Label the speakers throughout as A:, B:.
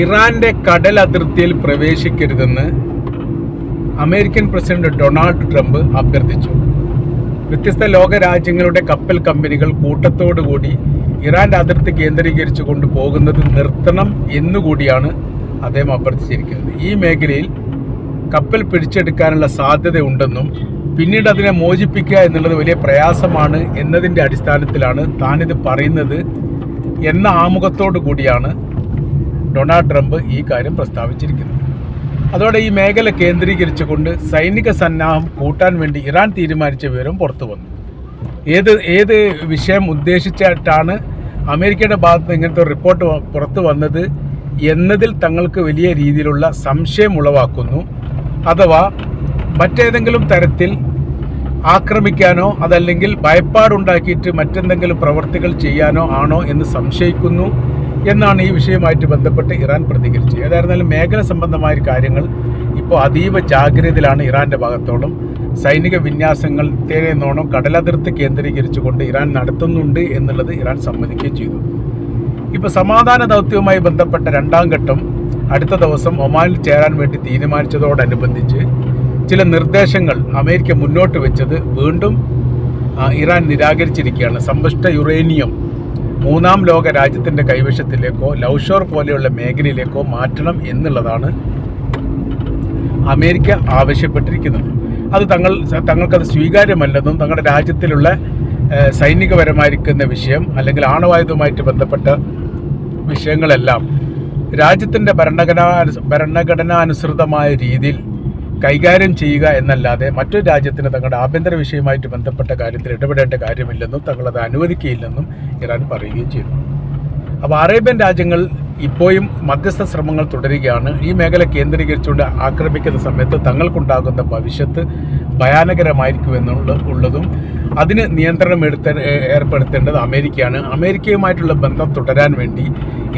A: ഇറാന്റെ കടൽ അതിർത്തിയിൽ പ്രവേശിക്കരുതെന്ന് അമേരിക്കൻ പ്രസിഡന്റ് ഡൊണാൾഡ് ട്രംപ് അഭ്യർത്ഥിച്ചു. വ്യത്യസ്ത ലോക രാജ്യങ്ങളുടെ കപ്പൽ കമ്പനികൾ കൂട്ടത്തോടുകൂടി ഇറാന്റെ അതിർത്തി കേന്ദ്രീകരിച്ചു കൊണ്ട് പോകുന്നത് നിർത്തണം എന്നുകൂടിയാണ് അദ്ദേഹം അഭ്യർത്ഥിച്ചിരിക്കുന്നത്. ഈ മേഖലയിൽ കപ്പൽ പിടിച്ചെടുക്കാനുള്ള സാധ്യതയുണ്ടെന്നും പിന്നീട് അതിനെ മോചിപ്പിക്കുക എന്നുള്ളത് വലിയ പ്രയാസമാണ് എന്നതിന്റെ അടിസ്ഥാനത്തിലാണ് താനിത് പറയുന്നത് എന്ന ആമുഖത്തോടു കൂടിയാണ് ഡൊണാൾഡ് ട്രംപ് ഈ കാര്യം പ്രസ്താവിച്ചിരിക്കുന്നത് അതോടെ ഈ മേഖല കേന്ദ്രീകരിച്ചുകൊണ്ട് സൈനിക സന്നാഹം കൂട്ടാൻ വേണ്ടി ഇറാൻ തീരുമാനിച്ച വിവരം പുറത്തു വന്നു. ഏത് ഏത് വിഷയം ഉദ്ദേശിച്ചിട്ടാണ് അമേരിക്കയുടെ ഭാഗത്ത് ഇങ്ങനത്തെ റിപ്പോർട്ട് പുറത്തു വന്നത് എന്നതിൽ തങ്ങൾക്ക് വലിയ രീതിയിലുള്ള സംശയം ഉളവാക്കുന്നു. അഥവാ മറ്റേതെങ്കിലും തരത്തിൽ ആക്രമിക്കാനോ അതല്ലെങ്കിൽ ഭയപ്പാടുണ്ടാക്കിയിട്ട് മറ്റെന്തെങ്കിലും പ്രവർത്തികൾ ചെയ്യാനോ ആണോ എന്ന് സംശയിക്കുന്നു. എന്നാണ് ഈ വിഷയവുമായിട്ട് ബന്ധപ്പെട്ട് ഇറാൻ പ്രതികരിച്ചത്. ഏതായിരുന്നാലും മേഖല സംബന്ധമായ കാര്യങ്ങൾ ഇപ്പോൾ അതീവ ജാഗ്രതയിലാണ് ഇറാന്റെ ഭാഗത്തോളം. സൈനിക വിന്യാസങ്ങൾ തേനോണം കടലതിർത്തി കേന്ദ്രീകരിച്ചുകൊണ്ട് ഇറാൻ നടത്തുന്നുണ്ട് എന്നുള്ളത് ഇറാൻ സമ്മതിക്കുകയും ചെയ്തു. ഇപ്പോൾ സമാധാന ദൗത്യവുമായി ബന്ധപ്പെട്ട രണ്ടാം ഘട്ടം അടുത്ത ദിവസം ഒമാനിൽ ചേരാൻ വേണ്ടി തീരുമാനിച്ചതോടനുബന്ധിച്ച് ചില നിർദ്ദേശങ്ങൾ അമേരിക്ക മുന്നോട്ട് വെച്ചത് വീണ്ടും ഇറാൻ നിരാകരിച്ചിരിക്കുകയാണ്. സമ്പുഷ്ട യുറേനിയം മൂന്നാം ലോക രാജ്യത്തിന്റെ കൈവശത്തിലേക്കോ ലൗഷോർ പോലെയുള്ള മേഖലയിലേക്കോ മാറ്റണം എന്നുള്ളതാണ് അമേരിക്ക ആവശ്യപ്പെട്ടിരിക്കുന്നത്. അത് തങ്ങൾ തങ്ങൾക്കത് സ്വീകാര്യമല്ലെന്നും തങ്ങളുടെ രാജ്യത്തിലുള്ള സൈനികപരമായിരിക്കുന്ന വിഷയം അല്ലെങ്കിൽ ആണവായുധവുമായിട്ട് ബന്ധപ്പെട്ട വിഷയങ്ങളെല്ലാം രാജ്യത്തിന്റെ ഭരണഘടനാ ഭരണഘടനാനുസൃതമായ രീതിയിൽ കൈകാര്യം ചെയ്യുക എന്നല്ലാതെ മറ്റൊരു രാജ്യത്തിന് തങ്ങളുടെ ആഭ്യന്തര വിഷയമായിട്ട് ബന്ധപ്പെട്ട കാര്യത്തിൽ ഇടപെടേണ്ട കാര്യമില്ലെന്നും തങ്ങളത് അനുവദിക്കുകയില്ലെന്നും ഇറാൻ പറയുകയും ചെയ്തു അപ്പോൾ അറേബ്യൻ രാജ്യങ്ങൾ ഇപ്പോഴും മധ്യസ്ഥ ശ്രമങ്ങൾ തുടരുകയാണ്. ഈ മേഖല കേന്ദ്രീകരിച്ചുകൊണ്ട് ആക്രമിക്കുന്ന സമയത്ത് തങ്ങൾക്കുണ്ടാകുന്ന ഭവിഷ്യത്ത് ഭയാനകരമായിരിക്കുമെന്നുള്ള ഉള്ളതും അതിന് നിയന്ത്രണം എടുത്ത ഏർപ്പെടുത്തേണ്ടത് അമേരിക്കയാണ്. അമേരിക്കയുമായിട്ടുള്ള ബന്ധം തുടരാൻ വേണ്ടി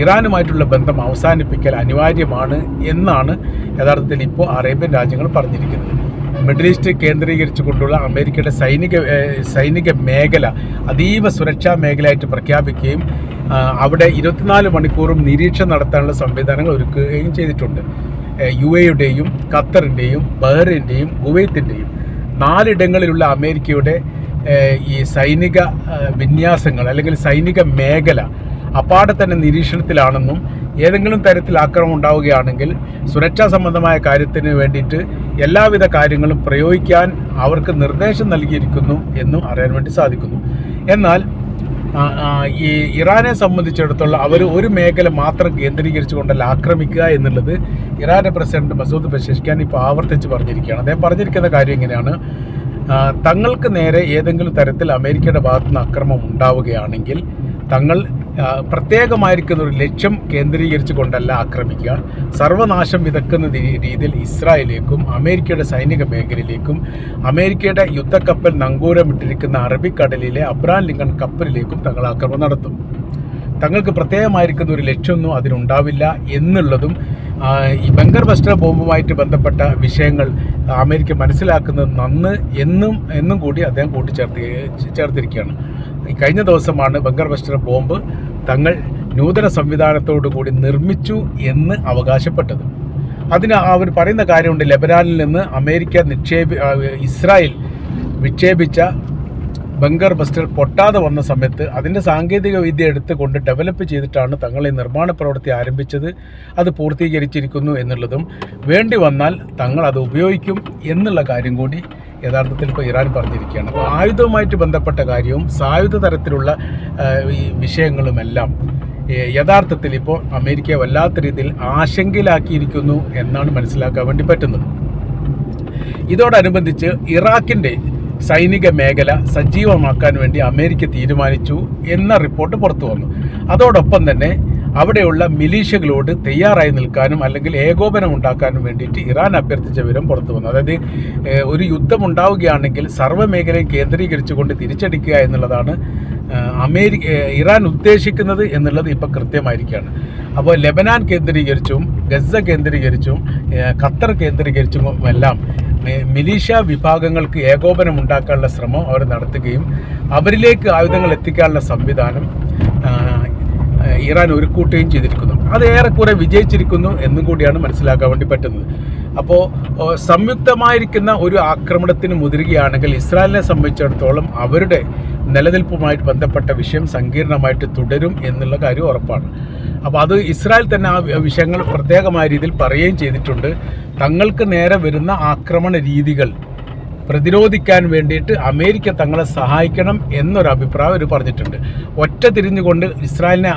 A: ഇറാനുമായിട്ടുള്ള ബന്ധം അവസാനിപ്പിക്കൽ അനിവാര്യമാണ് എന്നാണ് യഥാർത്ഥത്തിൽ ഇപ്പോൾ അറേബ്യൻ രാജ്യങ്ങൾ പറഞ്ഞിരിക്കുന്നത്. മിഡിൽ ഈസ്റ്റ് കേന്ദ്രീകരിച്ചുകൊണ്ടുള്ള അമേരിക്കയുടെ സൈനിക സൈനിക മേഖല അതീവ സുരക്ഷാ മേഖലയായിട്ട് പ്രഖ്യാപിക്കുകയും അവിടെ ഇരുപത്തിനാല് മണിക്കൂറും നിരീക്ഷണം നടത്താനുള്ള സംവിധാനങ്ങൾ ഒരുക്കുകയും ചെയ്തിട്ടുണ്ട്. യു എയുടെയും ഖത്തറിന്റെയും ബഹ്റിന്റെയും കുവൈത്തിന്റെയും നാലിടങ്ങളിലുള്ള അമേരിക്കയുടെ ഈ സൈനിക വിന്യാസങ്ങൾ അല്ലെങ്കിൽ സൈനിക മേഖല അപ്പാടെ തന്നെ നിരീക്ഷണത്തിലാണെന്നും ഏതെങ്കിലും തരത്തിൽ ആക്രമം ഉണ്ടാവുകയാണെങ്കിൽ സുരക്ഷാ സംബന്ധമായ കാര്യത്തിന് വേണ്ടിയിട്ട് എല്ലാവിധ കാര്യങ്ങളും പ്രയോഗിക്കാൻ അവർക്ക് നിർദ്ദേശം നൽകിയിരിക്കുന്നു എന്നും അറിയാൻ വേണ്ടി സാധിക്കുന്നു. എന്നാൽ ഈ ഇറാനെ സംബന്ധിച്ചിടത്തോളം അവർ ഒരു മേഖല മാത്രം കേന്ദ്രീകരിച്ചുകൊണ്ടല്ല ആക്രമിക്കുക എന്നുള്ളത് ഇറാന്റെ പ്രസിഡന്റ് മസൂദ് ബഷീഷ്ഖാൻ ഇപ്പോൾ ആവർത്തിച്ച് പറഞ്ഞിരിക്കുകയാണ്. അദ്ദേഹം പറഞ്ഞിരിക്കുന്ന കാര്യം ഇങ്ങനെയാണ്. തങ്ങൾക്ക് നേരെ ഏതെങ്കിലും തരത്തിൽ അമേരിക്കയുടെ ഭാഗത്തുനിന്ന് അക്രമം ഉണ്ടാവുകയാണെങ്കിൽ തങ്ങൾ പ്രത്യേകമായിരിക്കുന്ന ഒരു ലക്ഷ്യം കേന്ദ്രീകരിച്ചു കൊണ്ടല്ല ആക്രമിക്കുക. സർവനാശം വിതക്കുന്ന രീതിയിൽ ഇസ്രായേലിലേക്കും അമേരിക്കയുടെ സൈനിക മേഖലയിലേക്കും അമേരിക്കയുടെ യുദ്ധക്കപ്പൽ നങ്കൂരമിട്ടിരിക്കുന്ന അറബിക്കടലിലെ അബ്രാൻ ലിങ്കൺ കപ്പലിലേക്കും തങ്ങൾ ആക്രമണം നടത്തും. തങ്ങൾക്ക് പ്രത്യേകമായിരിക്കുന്ന ഒരു ലക്ഷ്യമൊന്നും അതിനുണ്ടാവില്ല എന്നുള്ളതും ഈ ബങ്കർ ബസ്റ്റർ ബോംബുമായിട്ട് ബന്ധപ്പെട്ട വിഷയങ്ങൾ അമേരിക്ക മനസ്സിലാക്കുന്നത് നന്ന് എന്നും എന്നും കൂടി അദ്ദേഹം കൂട്ടിച്ചേർത്തി ചേർത്തിരിക്കുകയാണ്. കഴിഞ്ഞ ദിവസമാണ് ബങ്കർ ബസ്റ്റർ ബോംബ് തങ്ങൾ നൂതന സംവിധാനത്തോടു കൂടി നിർമ്മിച്ചു എന്ന് അവകാശപ്പെട്ടത്. അതിന് അവർ പറയുന്ന കാര്യമുണ്ട് ലെബനാനിൽ നിന്ന് അമേരിക്ക നിക്ഷേപി ഇസ്രായേൽ വിക്ഷേപിച്ച ബങ്കർ ബസ്റ്റർ പൊട്ടാതെ വന്ന സമയത്ത് അതിന്റെ സാങ്കേതിക വിദ്യ എടുത്തുകൊണ്ട് ഡെവലപ്പ് ചെയ്തിട്ടാണ് തങ്ങൾ ഈ നിർമ്മാണ പ്രവൃത്തി ആരംഭിച്ചത്. അത് പൂർത്തീകരിച്ചിരിക്കുന്നു എന്നുള്ളതും വേണ്ടി വന്നാൽ തങ്ങൾ അത് ഉപയോഗിക്കും എന്നുള്ള കാര്യം കൂടി യഥാർത്ഥത്തിൽ ഇപ്പോൾ ഇറാൻ പറഞ്ഞിരിക്കുകയാണ്. അപ്പോൾ ആയുധവുമായിട്ട് ബന്ധപ്പെട്ട കാര്യവും സായുധ തരത്തിലുള്ള ഈ വിഷയങ്ങളുമെല്ലാം യഥാർത്ഥത്തിൽ ഇപ്പോൾ അമേരിക്കയെ വല്ലാത്ത രീതിയിൽ ആശങ്കയിലാക്കിയിരിക്കുന്നു എന്നാണ് മനസ്സിലാക്കാൻ വേണ്ടി പറ്റുന്നത്. ഇതോടനുബന്ധിച്ച് ഇറാഖിന്റെ സൈനിക മേഖല സജീവമാക്കാൻ വേണ്ടി അമേരിക്ക തീരുമാനിച്ചു എന്ന റിപ്പോർട്ട് പുറത്തു വന്നു. അതോടൊപ്പം തന്നെ അവിടെയുള്ള മിലീഷ്യകളോട് തയ്യാറായി നിൽക്കാനും അല്ലെങ്കിൽ ഏകോപനം ഉണ്ടാക്കാനും വേണ്ടിയിട്ട് ഇറാൻ അഭ്യർത്ഥിച്ച വിവരം പുറത്തു വന്നു. അതായത് ഒരു യുദ്ധം ഉണ്ടാവുകയാണെങ്കിൽ സർവ മേഖലയും കേന്ദ്രീകരിച്ചുകൊണ്ട് തിരിച്ചടിക്കുക എന്നുള്ളതാണ് അമേരിക്ക ഇറാൻ ഉദ്ദേശിക്കുന്നത് എന്നുള്ളത് ഇപ്പോൾ കൃത്യമായിരിക്കുകയാണ്. അപ്പോൾ ലെബനാൻ കേന്ദ്രീകരിച്ചും ഗസ കേന്ദ്രീകരിച്ചും ഖത്തർ കേന്ദ്രീകരിച്ചും എല്ലാം മിലീഷ്യ വിഭാഗങ്ങൾക്ക് ഏകോപനം ഉണ്ടാക്കാനുള്ള ശ്രമം അവർ നടത്തുകയും അവരിലേക്ക് ആയുധങ്ങൾ എത്തിക്കാനുള്ള സംവിധാനം ഇറാൻ ഒരുക്കൂട്ടുകയും ചെയ്തിരിക്കുന്നു. അത് ഏറെക്കുറെ വിജയിച്ചിരിക്കുന്നു എന്നും കൂടിയാണ് മനസ്സിലാക്കാൻ വേണ്ടി പറ്റുന്നത്. അപ്പോൾ സംയുക്തമായിരിക്കുന്ന ഒരു ആക്രമണത്തിന് മുതിരുകയാണെങ്കിൽ ഇസ്രായേലിനെ സംബന്ധിച്ചിടത്തോളം അവരുടെ നിലനിൽപ്പുമായിട്ട് ബന്ധപ്പെട്ട വിഷയം സങ്കീർണമായിട്ട് തുടരും എന്നുള്ള കാര്യം ഉറപ്പാണ്. അപ്പോൾ അത് ഇസ്രായേൽ തന്നെ ആ വിഷയങ്ങൾ പ്രത്യേകമായ രീതിയിൽ പറയുകയും ചെയ്തിട്ടുണ്ട്. തങ്ങൾക്ക് നേരെ വരുന്ന ആക്രമണ രീതികൾ പ്രതിരോധിക്കാൻ വേണ്ടിയിട്ട് അമേരിക്ക തങ്ങളെ സഹായിക്കണം എന്നൊരു അഭിപ്രായം അവർ പറഞ്ഞിട്ടുണ്ട്. ഒറ്റ തിരിഞ്ഞുകൊണ്ട് ഇസ്രായേലിനെ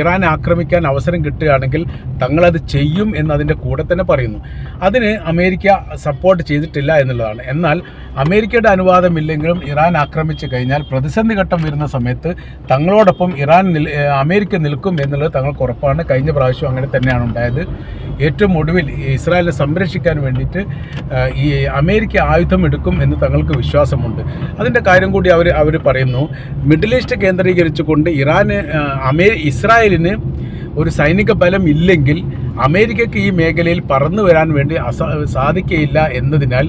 A: ഇറാനെ ആക്രമിക്കാൻ അവസരം കിട്ടുകയാണെങ്കിൽ തങ്ങളത് ചെയ്യും എന്നതിന്റെ കൂടെ തന്നെ പറയുന്നു. അതിന് അമേരിക്ക സപ്പോർട്ട് ചെയ്തിട്ടില്ല എന്നുള്ളതാണ്. എന്നാൽ അമേരിക്കയുടെ അനുവാദമില്ലെങ്കിലും ഇറാൻ ആക്രമിച്ചു കഴിഞ്ഞാൽ പ്രതിസന്ധി ഘട്ടം വരുന്ന സമയത്ത് തങ്ങളോടൊപ്പം ഇറാൻ അമേരിക്ക നിൽക്കും എന്നുള്ളത് തങ്ങൾക്ക് ഉറപ്പാണ്. കഴിഞ്ഞ പ്രാവശ്യം അങ്ങനെ തന്നെയാണ് ഉണ്ടായത്. ഏറ്റവും ഒടുവിൽ ഇസ്രായേലിനെ സംരക്ഷിക്കാൻ വേണ്ടിയിട്ട് ഈ അമേരിക്ക ആയുധം എടുക്കും എന്ന് തങ്ങൾക്ക് വിശ്വാസമുണ്ട്. അതിന്റെ കാര്യം കൂടി അവർ അവർ പറയുന്നു മിഡിൽ ഈസ്റ്റ് കേന്ദ്രീകരിച്ചുകൊണ്ട് ഇറാന് അമേ ഇസ്രായേലിന് ഒരു സൈനിക ബലം ഇല്ലെങ്കിൽ അമേരിക്കയ്ക്ക് ഈ മേഖലയിൽ പറന്നു വരാൻ വേണ്ടി സാധിക്കയില്ല എന്നതിനാൽ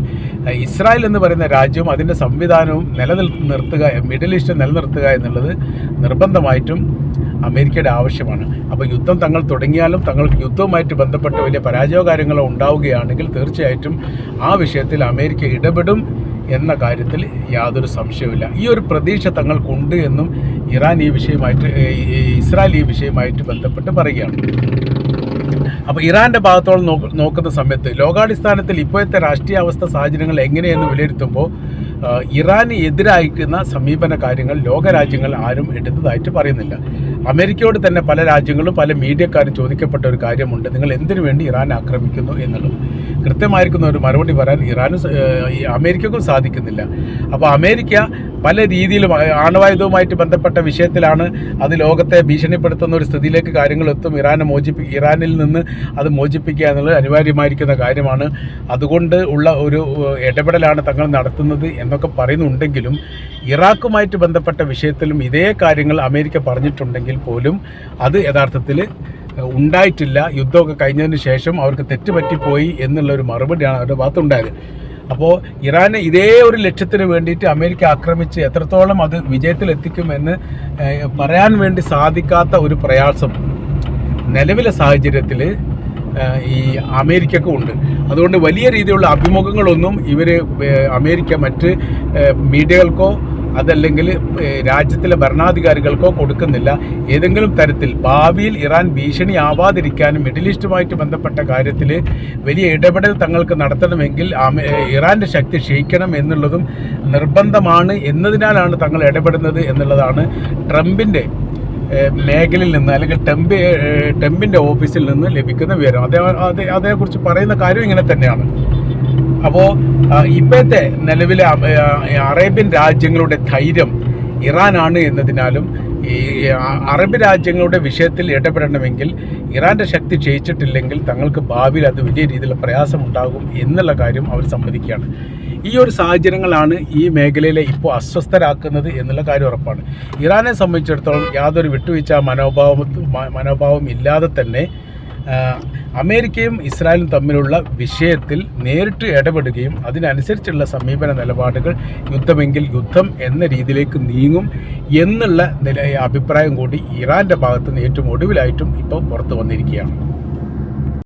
A: ഇസ്രായേൽ എന്ന് പറയുന്ന രാജ്യവും അതിന്റെ സംവിധാനവും നിലനിൽ നിർത്തുക മിഡിൽ ഈസ്റ്റ് നിലനിർത്തുക എന്നുള്ളത് നിർബന്ധമായിട്ടും അമേരിക്കയുടെ ആവശ്യമാണ്. അപ്പോൾ യുദ്ധം തങ്ങൾ തുടങ്ങിയാലും തങ്ങൾക്ക് യുദ്ധവുമായിട്ട് ബന്ധപ്പെട്ട വലിയ പരാജയ കാര്യങ്ങളോ ഉണ്ടാവുകയാണെങ്കിൽ തീർച്ചയായിട്ടും ആ വിഷയത്തിൽ അമേരിക്ക ഇടപെടും എന്ന കാര്യത്തിൽ യാതൊരു സംശയവുമില്ല. ഈ ഒരു പ്രതീക്ഷ തങ്ങൾക്കുണ്ട് എന്നും ഇറാൻ ഈ വിഷയമായിട്ട് ഇസ്രായേൽ ഈ വിഷയമായിട്ട് ബന്ധപ്പെട്ട് പറയുകയാണ്. അപ്പോൾ ഇറാന്റെ ഭാഗത്തോളം നോക്കുന്ന സമയത്ത് ലോകാടിസ്ഥാനത്തിൽ ഇപ്പോഴത്തെ രാഷ്ട്രീയ അവസ്ഥ സാഹചര്യങ്ങൾ എങ്ങനെയെന്ന് വിലയിരുത്തുമ്പോൾ ഇറാന് എതിരായിരിക്കുന്ന സമീപന കാര്യങ്ങൾ ലോകരാജ്യങ്ങൾ ആരും എടുത്തതായിട്ട് പറയുന്നില്ല. അമേരിക്കയോട് തന്നെ പല രാജ്യങ്ങളും പല മീഡിയക്കാരും ചോദിക്കപ്പെട്ട ഒരു കാര്യമുണ്ട്. നിങ്ങൾ എന്തിനു വേണ്ടി ഇറാൻ ആക്രമിക്കുന്നു എന്നുള്ളത്. കൃത്യമായിരിക്കുന്ന ഒരു മറുപടി പറയാൻ ഇറാനും അമേരിക്കക്കും സാധിക്കുന്നില്ല. അപ്പോൾ അമേരിക്ക പല രീതിയിലും ആണവായുധവുമായിട്ട് ബന്ധപ്പെട്ട വിഷയത്തിലാണ് അത് ലോകത്തെ ഭീഷണിപ്പെടുത്തുന്ന ഒരു സ്ഥിതിയിലേക്ക് കാര്യങ്ങൾ എത്തും. ഇറാനെ മോചിപ്പി ഇറാനിൽ നിന്ന് അത് മോചിപ്പിക്കുക എന്നുള്ളത് അനിവാര്യമായിരിക്കുന്ന കാര്യമാണ്. അതുകൊണ്ട് ഉള്ള ഒരു ഇടപെടലാണ് തങ്ങൾ നടത്തുന്നത് എന്നൊക്കെ പറയുന്നുണ്ടെങ്കിലും ഇറാഖുമായിട്ട് ബന്ധപ്പെട്ട വിഷയത്തിലും ഇതേ കാര്യങ്ങൾ അമേരിക്ക പറഞ്ഞിട്ടുണ്ടെങ്കിൽ പോലും അത് യഥാർത്ഥത്തിൽ ഉണ്ടായിട്ടില്ല. യുദ്ധമൊക്കെ കഴിഞ്ഞതിന് ശേഷം അവർക്ക് തെറ്റുപറ്റിപ്പോയി എന്നുള്ള ഒരു മറുപടിയാണ് അവരുടെ ഭാഗത്തുണ്ടായത്. അപ്പോൾ ഇറാനെ ഇതേ ഒരു ലക്ഷ്യത്തിന് വേണ്ടിയിട്ട് അമേരിക്ക ആക്രമിച്ച് എത്രത്തോളം അത് വിജയത്തിലെത്തിക്കുമെന്ന് പറയാൻ വേണ്ടി സാധിക്കാത്ത ഒരു പ്രയാസം നിലവിലെ സാഹചര്യത്തിൽ ഈ അമേരിക്കക്കും ഉണ്ട്. അതുകൊണ്ട് വലിയ രീതിയിലുള്ള അഭിമുഖങ്ങളൊന്നും ഇവർ അമേരിക്ക മറ്റ് മീഡിയകൾക്കോ അതല്ലെങ്കിൽ രാജ്യത്തിലെ ഭരണാധികാരികൾക്കോ കൊടുക്കുന്നില്ല. ഏതെങ്കിലും തരത്തിൽ ഭാവിയിൽ ഇറാൻ ഭീഷണിയാവാതിരിക്കാനും മിഡിൽ ഈസ്റ്റുമായിട്ട് ബന്ധപ്പെട്ട കാര്യത്തിൽ വലിയ ഇടപെടൽ തങ്ങൾക്ക് നടത്തണമെങ്കിൽ ഇറാന്റെ ശക്തി ക്ഷയിക്കണം എന്നുള്ളതും നിർബന്ധമാണ് എന്നതിനാലാണ് തങ്ങൾ ഇടപെടുന്നത് എന്നുള്ളതാണ് ട്രംപിന്റെ മേഖലയിൽ നിന്ന് അല്ലെങ്കിൽ ടെമ്പ് ടെമ്പിന്റെ ഓഫീസിൽ നിന്ന് ലഭിക്കുന്ന വിവരം. അതേ അതേ അതേക്കുറിച്ച് പറയുന്ന കാര്യം ഇങ്ങനെ തന്നെയാണ്. അപ്പോൾ ഇപ്പോഴത്തെ നിലവിലെ അറേബ്യൻ രാജ്യങ്ങളുടെ ധൈര്യം ഇറാനാണ് എന്നതിനാലും ഈ അറബ് രാജ്യങ്ങളുടെ വിഷയത്തിൽ ഇടപെടണമെങ്കിൽ ഇറാന്റെ ശക്തി ക്ഷയിച്ചിട്ടില്ലെങ്കിൽ തങ്ങൾക്ക് ഭാവിയിൽ അത് വലിയ രീതിയിൽ പ്രയാസമുണ്ടാകും എന്നുള്ള കാര്യം അവർ സമ്മതിക്കുകയാണ്. ഈ ഒരു സാഹചര്യങ്ങളാണ് ഈ മേഖലയിലെ ഇപ്പോൾ അസ്വസ്ഥരാക്കുന്നത് എന്നുള്ള കാര്യം ഉറപ്പാണ്. ഇറാനെ സംബന്ധിച്ചിടത്തോളം യാതൊരു വിട്ടുവീഴ്ച മനോഭാവം മനോഭാവം ഇല്ലാതെ തന്നെ അമേരിക്കയും ഇസ്രായേലും തമ്മിലുള്ള വിഷയത്തിൽ നേരിട്ട് ഇടപെടുകയും അതിനനുസരിച്ചുള്ള സമീപന നിലപാടുകൾ യുദ്ധമെങ്കിൽ യുദ്ധം എന്ന രീതിയിലേക്ക് നീങ്ങും എന്നുള്ള നില അഭിപ്രായം കൂടി ഇറാന്റെ ഭാഗത്തുനിന്ന് ഏറ്റവും ഒടുവിലായിട്ടും ഇപ്പോൾ പുറത്തു വന്നിരിക്കുകയാണ്.